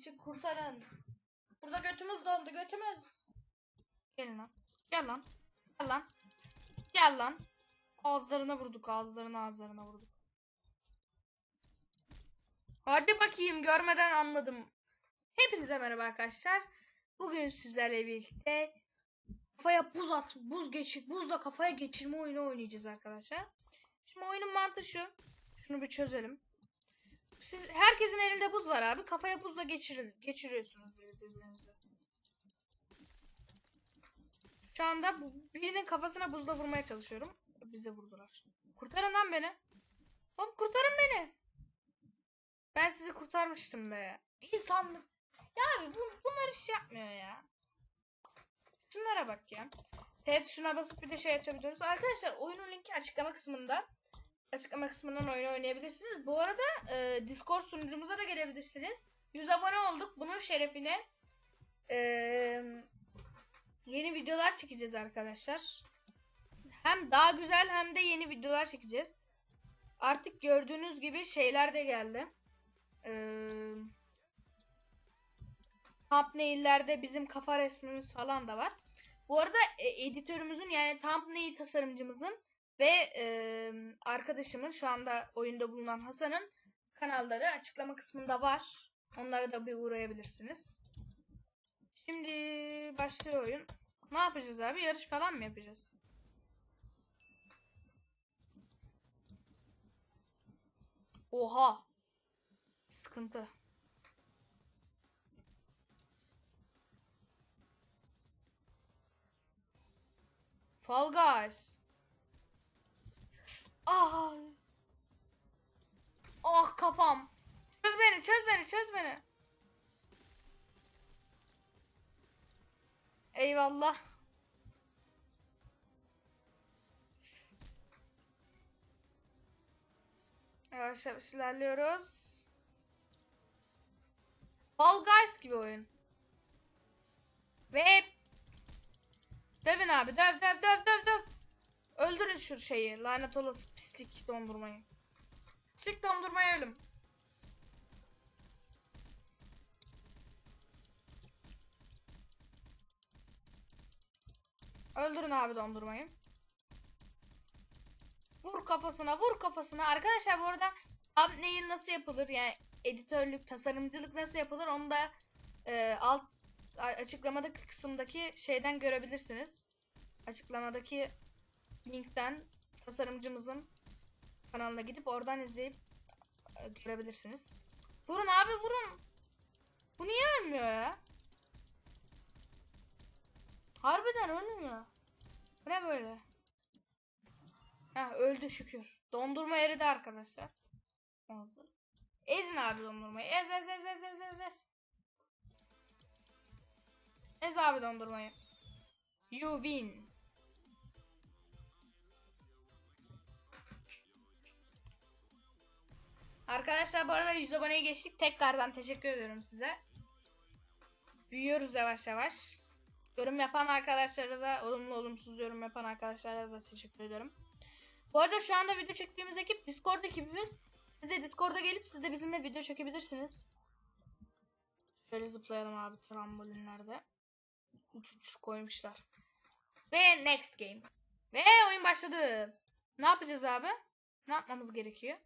için kurtarın. Burada götümüz dondu götümüz. Gelin lan. Gel lan. Gel lan. Gel lan. Ağızlarına vurduk ağızlarına ağızlarına vurduk. Hadi bakayım görmeden anladım. Hepinize merhaba arkadaşlar. Bugün sizlerle birlikte kafaya buz at, buz geçir, buzla kafaya geçirme oyunu oynayacağız arkadaşlar. Şimdi oyunun mantığı şu. Şunu bir çözelim. Siz, herkesin elinde buz var abi. Kafaya buzla geçirir, geçiriyorsunuz böyle birbirinize. Şu anda birinin kafasına buzla vurmaya çalışıyorum. Biz de vurdular. Kurtarın lan beni. Oğlum kurtarın beni. Ben sizi kurtarmıştım be. İnsanlık. Ya abi bu, bunlar iş yapmıyor ya. Şunlara bak ya. Evet şuna basıp bir de şey açabiliyoruz. Arkadaşlar oyunun linki açıklama kısmında. Açıklama kısmından oyunu oynayabilirsiniz. Bu arada e, Discord sunucumuza da gelebilirsiniz. 100 abone olduk. Bunun şerefine e, yeni videolar çekeceğiz arkadaşlar. Hem daha güzel hem de yeni videolar çekeceğiz. Artık gördüğünüz gibi şeyler de geldi. Eee thumbnail'lerde bizim kafa resmimiz falan da var. Bu arada e, editörümüzün yani thumbnail tasarımcımızın ve e, arkadaşımın şu anda oyunda bulunan Hasan'ın kanalları açıklama kısmında var. Onlara da bir uğrayabilirsiniz. Şimdi başlıyor oyun. Ne yapacağız abi? Yarış falan mı yapacağız? Oha. Sıkıntı. Fall Guys. Ah. Ah kafam. Çöz beni, çöz beni, çöz beni. Eyvallah. Yavaş yavaş ilerliyoruz. Fall Guys gibi oyun. Ve Dövün abi döv döv döv döv döv. Öldürün şu şeyi lanet olası pislik dondurmayı. Pislik dondurmayı ölüm. Öldürün abi dondurmayı. Vur kafasına vur kafasına. Arkadaşlar bu arada thumbnail nasıl yapılır yani editörlük tasarımcılık nasıl yapılır onu da e, alt açıklamadaki kısımdaki şeyden görebilirsiniz. Açıklamadaki linkten tasarımcımızın kanalına gidip oradan izleyip e, görebilirsiniz. Vurun abi vurun. Bu niye ölmüyor ya? Harbiden ölmüyor. Bu ne böyle? Ha öldü şükür. Dondurma eridi arkadaşlar. Ezin abi dondurmayı. Ez ez ez ez ez ez ez. Ez abi dondurmayı. You win. Arkadaşlar bu arada 100 aboneye geçtik. Tekrardan teşekkür ediyorum size. Büyüyoruz yavaş yavaş. Yorum yapan arkadaşlara da olumlu olumsuz yorum yapan arkadaşlara da teşekkür ederim. Bu arada şu anda video çektiğimiz ekip Discord ekibimiz. Siz de Discord'a gelip siz de bizimle video çekebilirsiniz. Şöyle zıplayalım abi trambolinlerde. Uçuş koymuşlar. Ve next game. Ve oyun başladı. Ne yapacağız abi? Ne yapmamız gerekiyor?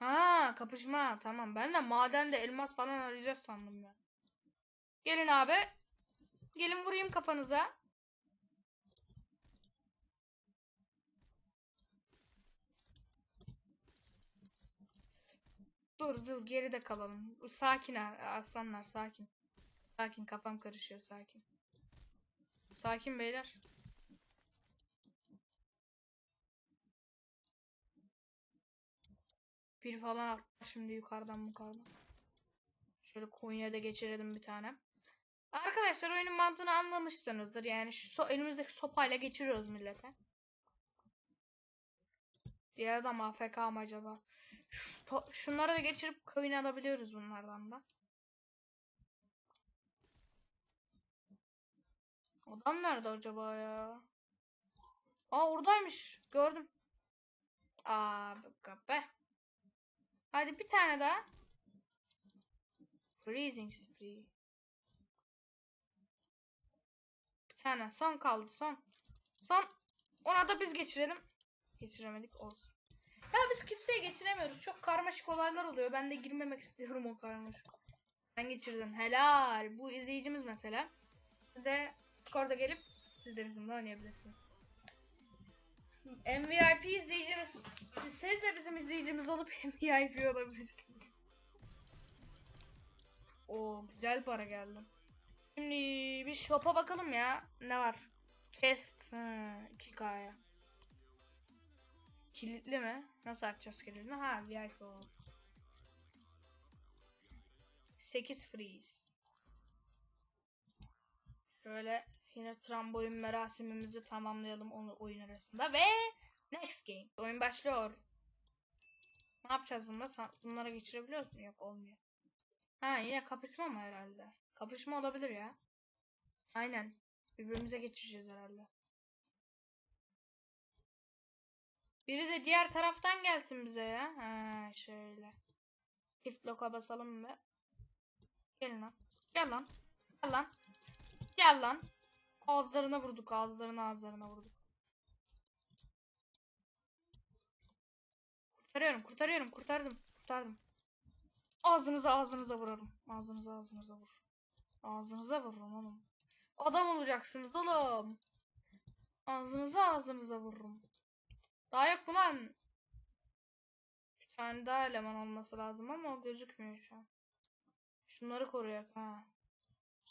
Ha kapışma. Tamam. Ben de madende elmas falan arayacağız sandım ya. Gelin abi. Gelin vurayım kafanıza. Dur dur geride kalalım. Sakin aslanlar sakin. Sakin kafam karışıyor sakin. Sakin beyler. Bir falan atlar şimdi yukarıdan yukarıdan. Şöyle Konya'da geçirelim bir tane. Arkadaşlar oyunun mantığını anlamışsınızdır. Yani şu so- elimizdeki sopayla geçiriyoruz millete. Diğer adam AFK mı acaba? Şu şunları da geçirip coin alabiliyoruz bunlardan da. Adam nerede acaba ya? Aa oradaymış. Gördüm. Aa be. Hadi bir tane daha. Freezing spree. Bir tane son kaldı son. Son. Ona da biz geçirelim. Geçiremedik olsun. Ya biz kimseye geçiremiyoruz. Çok karmaşık olaylar oluyor. Ben de girmemek istiyorum o karmaşık. Sen geçirdin. Helal. Bu izleyicimiz mesela. Siz de Discord'a gelip siz oynayabilirsiniz. MVP izleyicimiz. Siz de bizim izleyicimiz olup MVP olabilirsiniz. O güzel para geldi. Şimdi bir shop'a bakalım ya. Ne var? Pest. Ha, 2K'ya. Kilitli mi? Nasıl açacağız kilidini? Ha VIP o. 8 freeze. Şöyle yine trambolin merasimimizi tamamlayalım onu oyun arasında ve next game. Oyun başlıyor. Ne yapacağız bunda? Sa- Bunlara geçirebiliyoruz mu? Yok olmuyor. Ha yine kapışma mı herhalde? Kapışma olabilir ya. Aynen. Birbirimize geçireceğiz herhalde. Biri de diğer taraftan gelsin bize ya. Ha şöyle. Çift loka basalım ve. Gelin lan. Gel lan. Gel lan. Gel lan. Ağızlarına vurduk. Ağızlarına ağızlarına vurduk. Kurtarıyorum. Kurtarıyorum. Kurtardım. Kurtardım. Ağzınıza ağzınıza vurarım. Ağzınıza ağzınıza vur. Ağzınıza vururum oğlum. Adam olacaksınız oğlum. Ağzınıza ağzınıza vururum. Daha yok mu lan? Bir tane daha eleman olması lazım ama o gözükmüyor şu an. Şunları koruyak ha.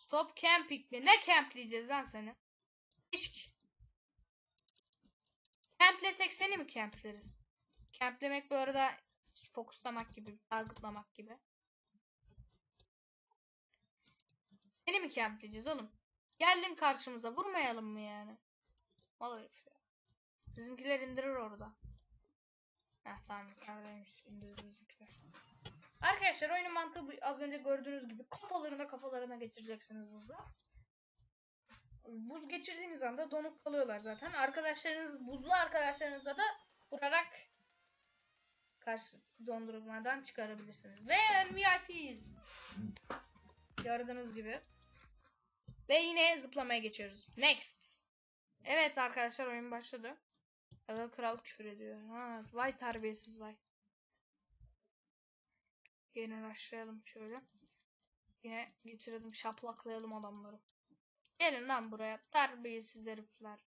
Stop camping mi? Ne campleyeceğiz lan seni? İşk. Camplesek seni mi campleriz? Camplemek bu arada fokuslamak gibi, targetlamak gibi. Seni mi campleyeceğiz oğlum? Geldin karşımıza vurmayalım mı yani? Vallahi işte. Bizimkiler indirir orada. Heh tamam yukarıdaymış. İndirdi bizimkiler. Arkadaşlar oyunun mantığı bu, az önce gördüğünüz gibi kafalarına kafalarına geçireceksiniz buzla. Buz geçirdiğiniz anda donup kalıyorlar zaten. Arkadaşlarınız, buzlu arkadaşlarınıza da vurarak karşı dondurmadan çıkarabilirsiniz. Ve VIP'yiz. Gördüğünüz gibi. Ve yine zıplamaya geçiyoruz. Next. Evet arkadaşlar oyun başladı. Aga kral küfür ediyor. Ha, vay terbiyesiz vay. Yine başlayalım şöyle. Yine getirelim şaplaklayalım adamları. Gelin lan buraya terbiyesiz herifler.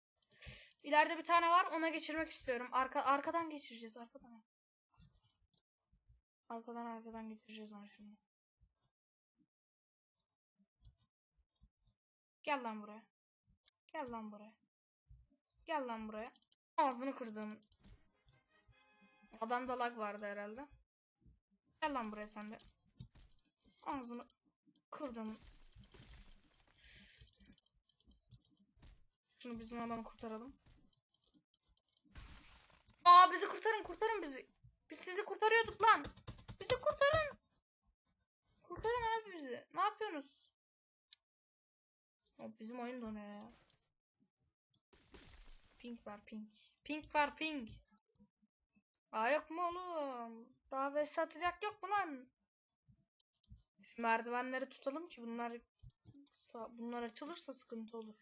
İleride bir tane var ona geçirmek istiyorum. Arka, arkadan geçireceğiz arkadan. Arkadan arkadan geçireceğiz onu şimdi. Gel lan buraya. Gel lan buraya. Gel lan buraya. Ağzını kırdım. Adamda lag vardı herhalde. Gel lan buraya sen de. Ağzını kırdım. Şunu bizim adamı kurtaralım. Aa bizi kurtarın kurtarın bizi. Biz sizi kurtarıyorduk lan. Bizi kurtarın. Kurtarın abi bizi. Ne yapıyorsunuz? O bizim oyun donuyor ya. Pink var pink. Pink var pink. Aa yok mu oğlum? Daha vs atacak yok mu lan? Şu merdivenleri tutalım ki bunlar bunlar açılırsa sıkıntı olur.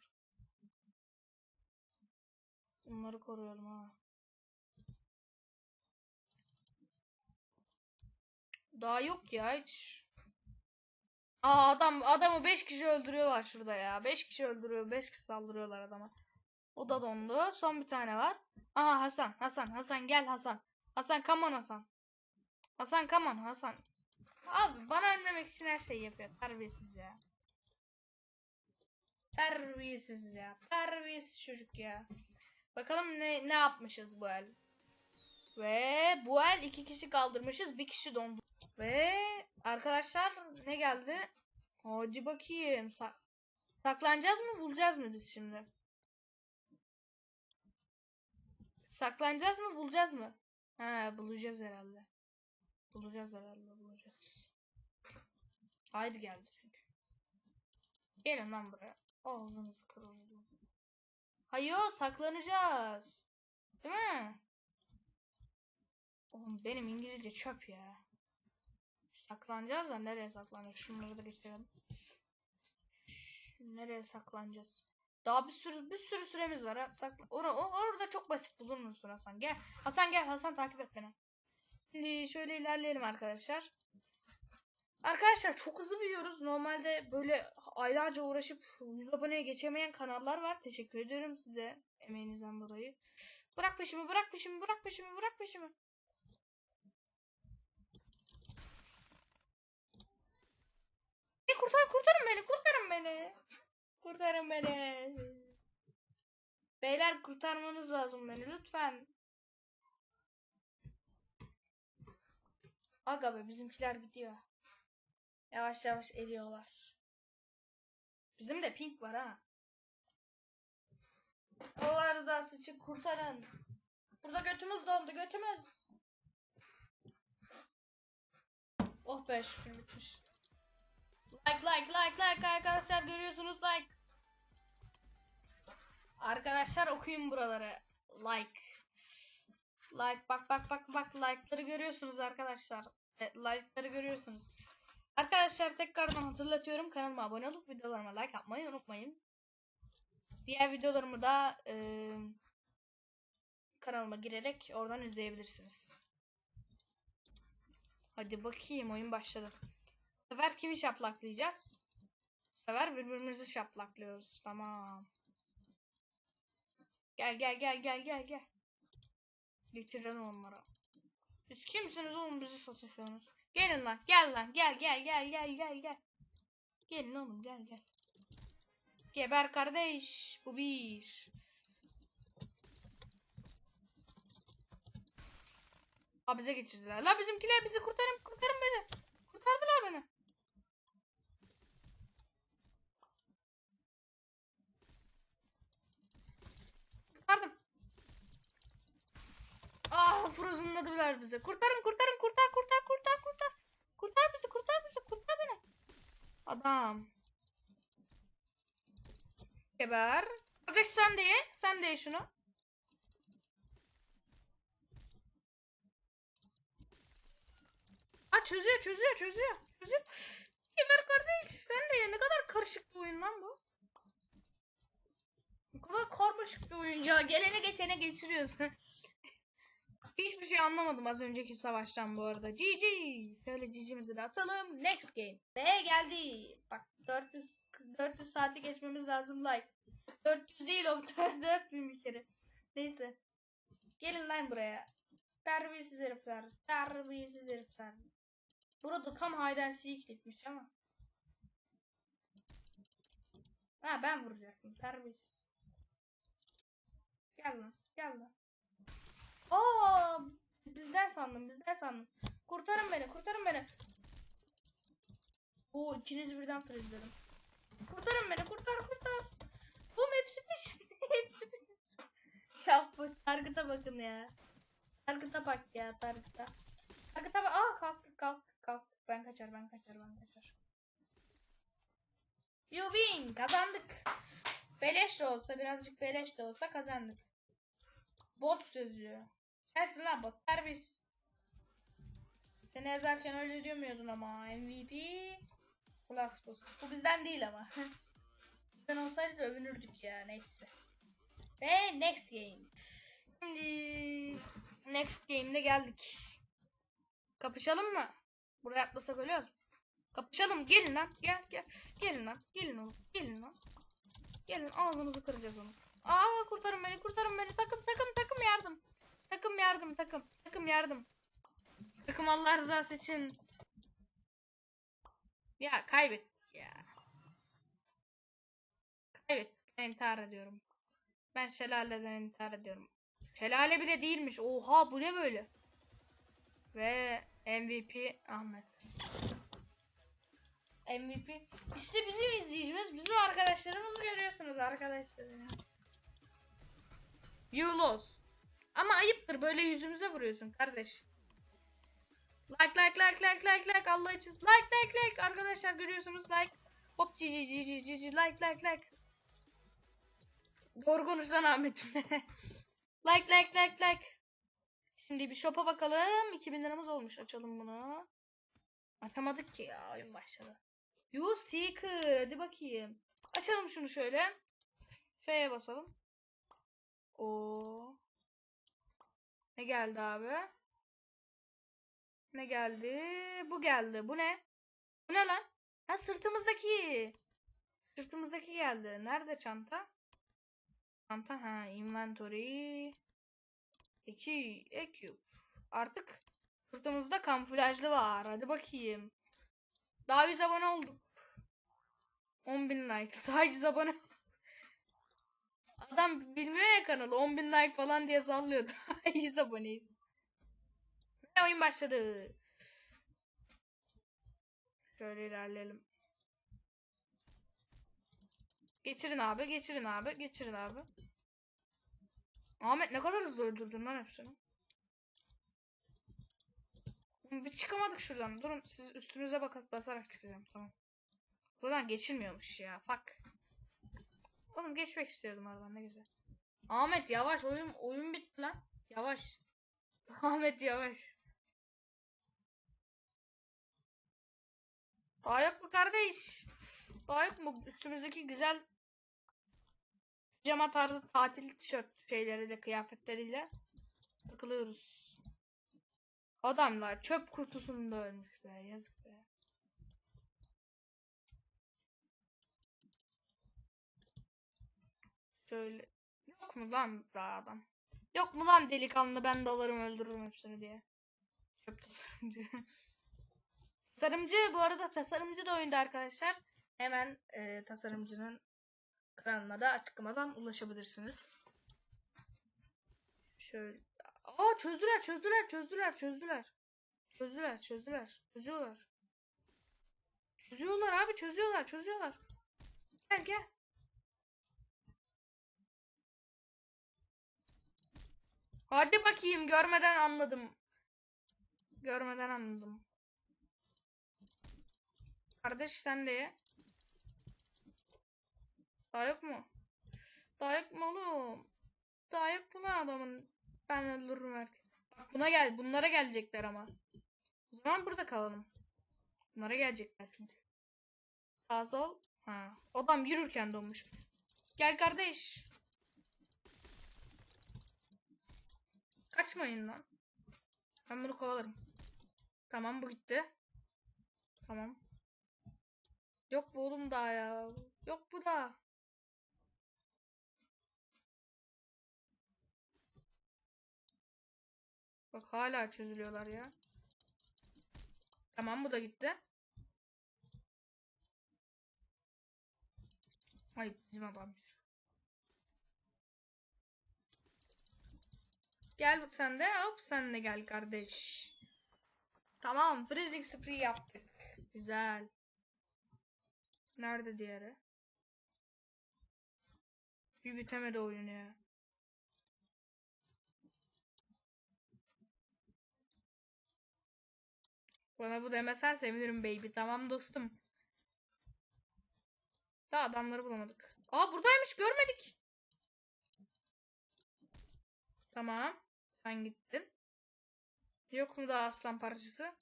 Bunları koruyalım ha. Daha yok ya hiç. Aa adam adamı 5 kişi öldürüyorlar şurada ya. 5 kişi öldürüyor, 5 kişi saldırıyorlar adama. O da dondu. Son bir tane var. Aha Hasan, Hasan, Hasan gel Hasan. Hasan come on Hasan. Hasan come on Hasan. Abi bana ölmemek için her şeyi yapıyor. Terbiyesiz ya. Terbiyesiz ya. Terbiyesiz çocuk ya. Bakalım ne ne yapmışız bu el. Ve bu el iki kişi kaldırmışız. Bir kişi dondu. Ve arkadaşlar ne geldi? Hadi bakayım. Sa saklanacağız mı bulacağız mı biz şimdi? Saklanacağız mı bulacağız mı? He bulacağız herhalde. Bulacağız herhalde bulacağız. Haydi geldi çünkü. Gelin lan buraya. Ağzınızı kırıldı. Hayır saklanacağız. Değil mi? benim İngilizce çöp ya. Saklanacağız da nereye saklanacağız? Şunları da geçelim. Şu- Nereye saklanacağız? Daha bir sürü bir sürü süremiz var. Sakla Or orada çok basit bulunursun Hasan. Gel. Hasan gel. Hasan takip et beni. Şimdi şöyle ilerleyelim arkadaşlar. Arkadaşlar çok hızlı büyüyoruz. Normalde böyle aylarca uğraşıp 100 aboneye geçemeyen kanallar var. Teşekkür ediyorum size emeğinizden dolayı. Bırak peşimi, bırak peşimi, bırak peşimi, bırak peşimi. E, kurtar, kurtarın beni, kurtarın beni. Kurtarın beni. Beyler kurtarmanız lazım beni lütfen. Aga be bizimkiler gidiyor. Yavaş yavaş eriyorlar. Bizim de pink var ha. Allah rızası için kurtarın. Burada götümüz dondu götümüz. Oh be şükür bitmiş. Like like like like arkadaşlar görüyorsunuz like. Arkadaşlar okuyun buraları. Like. Like bak bak bak bak like'ları görüyorsunuz arkadaşlar. E, like'ları görüyorsunuz. Arkadaşlar tekrardan hatırlatıyorum kanalıma abone olup videolarıma like atmayı unutmayın. Diğer videolarımı da e, kanalıma girerek oradan izleyebilirsiniz. Hadi bakayım oyun başladı. Sefer kimi şaplaklayacağız? Bu sefer birbirimizi şaplaklıyoruz. Tamam. Gel gel gel gel gel gel. Getirelim onlara. Siz kimsiniz oğlum bizi satışıyorsunuz? Gelin lan gel lan gel gel gel gel gel gel. Gelin oğlum gel gel. Geber kardeş. Bu bir. Aa bize geçirdiler. La bizimkiler bizi kurtarın kurtarın beni. Kurtardılar beni. Kurtardım. Frozenladılar bizi. Kurtarın kurtarın kurtar kurtar kurtar kurtar. Kurtar bizi kurtar bizi kurtar beni. Adam. Geber. Arkadaş sen de ye. Sen de ye şunu. Aa çözüyor çözüyor çözüyor. Çözüyor. Geber kardeş. Sen de ye. Ne kadar karışık bir oyun lan bu. Bu kadar karmaşık bir oyun ya. Gelene geçene geçiriyorsun. Hiçbir şey anlamadım az önceki savaştan bu arada. GG. Şöyle GG'mizi de atalım. Next game. Ve geldi. Bak 400, 400 saati geçmemiz lazım like. 400 değil o 4000 bir kere. Neyse. Gelin lan buraya. Terbiyesiz herifler. Terbiyesiz herifler. Burada tam hide and seek'likmiş ama. Ha ben vuracaktım. Terbiyesiz. Gel lan. Gel lan. Aa, bizden sandım, bizden sandım. Kurtarın beni, kurtarın beni. Oo, ikiniz birden freezeledim. Kurtarın beni, kurtar, kurtar. Oğlum hepsi peşimde, hepsi peşimde. Ya bu Target'a bakın ya. Target'a bak ya, Target'a. Target'a bak. Aa kalktık, kalktık, kalktık. Ben kaçar, ben kaçar, ben kaçar. You win, kazandık. Beleş de olsa, birazcık beleş de olsa kazandık. Bot sözlüğü. Gelsin lan bot. Terbiyesiz. Seni yazarken öyle diyemiyordun ama. MVP. Boost. Bu bizden değil ama. bizden olsaydı da övünürdük ya. Neyse. Ve next game. Şimdi next game'de geldik. Kapışalım mı? Buraya atlasak ölüyoruz. Kapışalım. Gelin lan. Gel gel. Gelin lan. Gelin oğlum. Gelin lan. Gelin ağzınızı kıracağız onu. Aa kurtarın beni kurtarın beni. Takım takım takım yardım. Takım yardım takım. Takım yardım. Takım Allah rızası için. Ya kaybettik ya. Kaybettik. İntihar ediyorum. Ben şelaleden intihar ediyorum. Şelale bile değilmiş. Oha bu ne böyle? Ve MVP Ahmet. MVP. İşte bizim izleyicimiz, bizim arkadaşlarımızı görüyorsunuz arkadaşlar. You lost. Ama ayıptır böyle yüzümüze vuruyorsun kardeş. Like like like like like like Allah için. Like like like arkadaşlar görüyorsunuz like. Hop cici cici cici like like like. Doğru konuşsan Ahmet'im. like like like like. Şimdi bir shop'a bakalım. 2000 liramız olmuş. Açalım bunu. Açamadık ki ya. Oyun başladı. You Seeker. Hadi bakayım. Açalım şunu şöyle. F'ye basalım. O. Ne geldi abi? Ne geldi? Bu geldi. Bu ne? Bu ne lan? Ha sırtımızdaki. Sırtımızdaki geldi. Nerede çanta? Çanta ha inventory. 2 equip. Artık sırtımızda kamuflajlı var. Hadi bakayım. Daha 100 abone olduk. 10.000 like. Daha 100 abone. Adam bilmiyor ya kanalı. 10.000 like falan diye sallıyor. Daha 100 aboneyiz. Ve oyun başladı. Şöyle ilerleyelim. Geçirin abi, geçirin abi, geçirin abi. Ahmet ne kadar hızlı öldürdün lan hepsini. Bir çıkamadık şuradan. Durun siz üstünüze bak basarak çıkacağım. Tamam. Buradan geçilmiyormuş ya. Fuck. Oğlum geçmek istiyordum aradan ne güzel. Ahmet yavaş oyun oyun bitti lan. Yavaş. Ahmet yavaş. Daha yok mu kardeş? Daha yok mu? Üstümüzdeki güzel pijama tarzı tatil tişört şeyleriyle, kıyafetleriyle takılıyoruz. Adamlar çöp kutusunda ölmüş be. Yazık be. Şöyle. Yok mu lan daha adam? Yok mu lan delikanlı ben de alırım öldürürüm hepsini diye. Çöp tasarımcı. tasarımcı bu arada tasarımcı da oyunda arkadaşlar. Hemen e, tasarımcının kanalına da açıklamadan ulaşabilirsiniz. Şöyle. Aa çözdüler çözdüler çözdüler çözdüler. Çözdüler çözdüler. Çözüyorlar. Çözüyorlar abi çözüyorlar çözüyorlar. Gel gel. Hadi bakayım görmeden anladım. Görmeden anladım. Kardeş sen de ye. Daha yok mu? Daha yok mu oğlum? Daha yok mu adamın? Ben öldürürüm herkes. Bak buna gel. Bunlara gelecekler ama. O zaman burada kalalım. Bunlara gelecekler çünkü. Sağ sol. Ha. Adam yürürken donmuş. Gel kardeş. Kaçmayın lan. Ben bunu kovalarım. Tamam bu gitti. Tamam. Yok bu oğlum daha ya. Yok bu da. Bak hala çözülüyorlar ya. Tamam bu da gitti. Ay bizim adam. Gel sen de hop sen de gel kardeş. Tamam freezing spree yaptık. Güzel. Nerede diğeri? Bir bitemedi oyun ya. Bana bu demesen sevinirim baby. Tamam dostum. Daha adamları bulamadık. Aa buradaymış görmedik. Tamam. Sen gittin. Yok mu daha aslan parçası?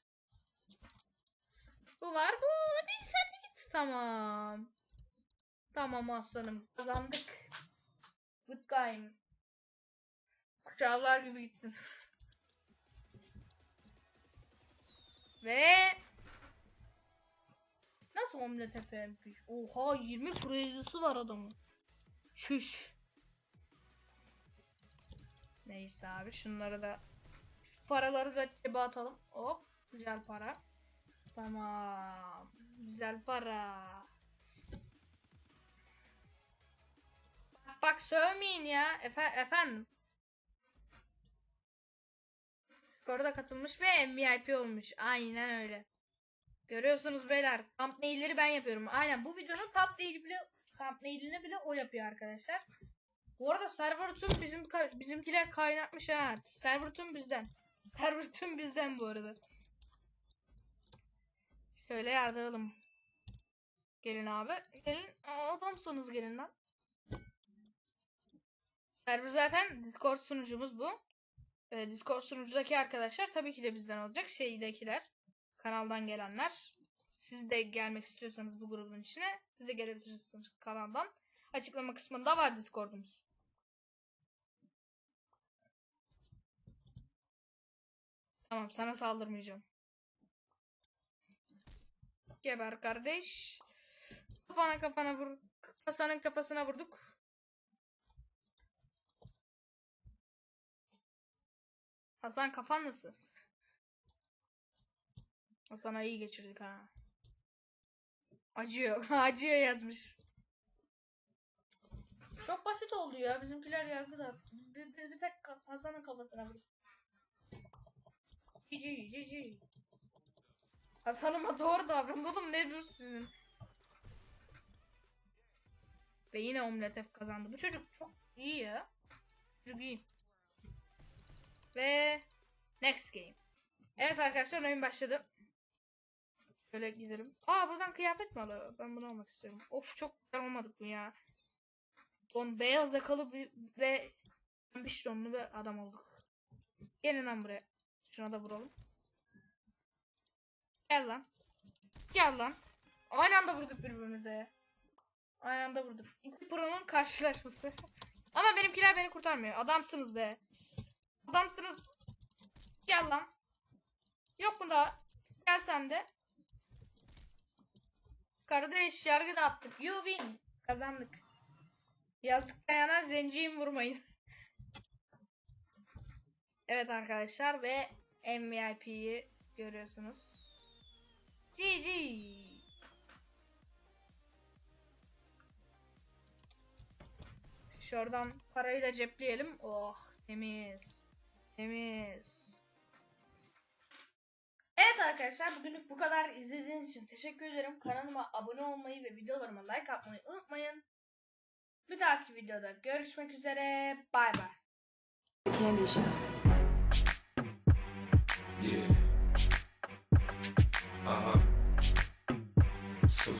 Bu var bu. Hadi sen git. Tamam. Tamam aslanım. Kazandık. Good game. Kuşağlar gibi gittin. Ve Nasıl omlet efendim? Oha 20 projesi var adamın. Şuş. Neyse abi şunları da paraları da cebe atalım. Hop güzel para. Tamam. Güzel para. Bak bak sövmeyin ya. Efe efendim. Discord'a katılmış ve MVP olmuş. Aynen öyle. Görüyorsunuz beyler. Thumbnail'leri ben yapıyorum. Aynen bu videonun thumbnail'i bile thumbnail'ini bile o yapıyor arkadaşlar. Bu arada server tüm bizim bizimkiler kaynatmış ha. Server tüm bizden. Server tüm bizden bu arada. Şöyle yardıralım. Gelin abi. Gelin. Adamsınız gelin lan. Server zaten Discord sunucumuz bu. e, Discord sunucudaki arkadaşlar tabii ki de bizden olacak. Şeydekiler, kanaldan gelenler. Siz de gelmek istiyorsanız bu grubun içine siz de gelebilirsiniz kanaldan. Açıklama kısmında var Discord'umuz. Tamam sana saldırmayacağım. Geber kardeş. Kafana kafana vur. Kasanın kafasına vurduk. Hasan kafan nasıl? Hasan'a iyi geçirdik ha. Acıyor. Acıyor yazmış. Çok basit oldu ya. Bizimkiler yargı. Biz bir, bir, bir tek Hasan'ın kafasına vurduk. Cici cici. Hasan'ıma doğru davran ne dur sizin. Ve yine Omlet F kazandı. Bu çocuk çok iyi ya. Çocuk iyi. Ve next game. Evet arkadaşlar oyun başladı. Şöyle gidelim. Aa buradan kıyafet mi alıyor? Ben bunu almak istiyorum. Of çok güzel olmadık mı ya? Don beyaz yakalı bir, ve ambisyonlu bir adam olduk. Gelin lan buraya. Şuna da vuralım. Gel lan. Gel lan. Aynı anda vurduk birbirimize. Aynı anda vurduk. İki pro'nun karşılaşması. Ama benimkiler beni kurtarmıyor. Adamsınız be. Adamsınız. Gel lan. Yok mu daha? Gel sen de. Kardeş yargı dağıttık. You win. Kazandık. Yazdıktan yana zenciyim vurmayın. evet arkadaşlar ve MVIP'yi görüyorsunuz. GG. Şuradan parayı da cepleyelim. Oh temiz. Temiz. Evet arkadaşlar bugünlük bu kadar. İzlediğiniz için teşekkür ederim. Kanalıma abone olmayı ve videolarıma like atmayı unutmayın. Bir dahaki videoda görüşmek üzere. Bay bay. Candy Shop. So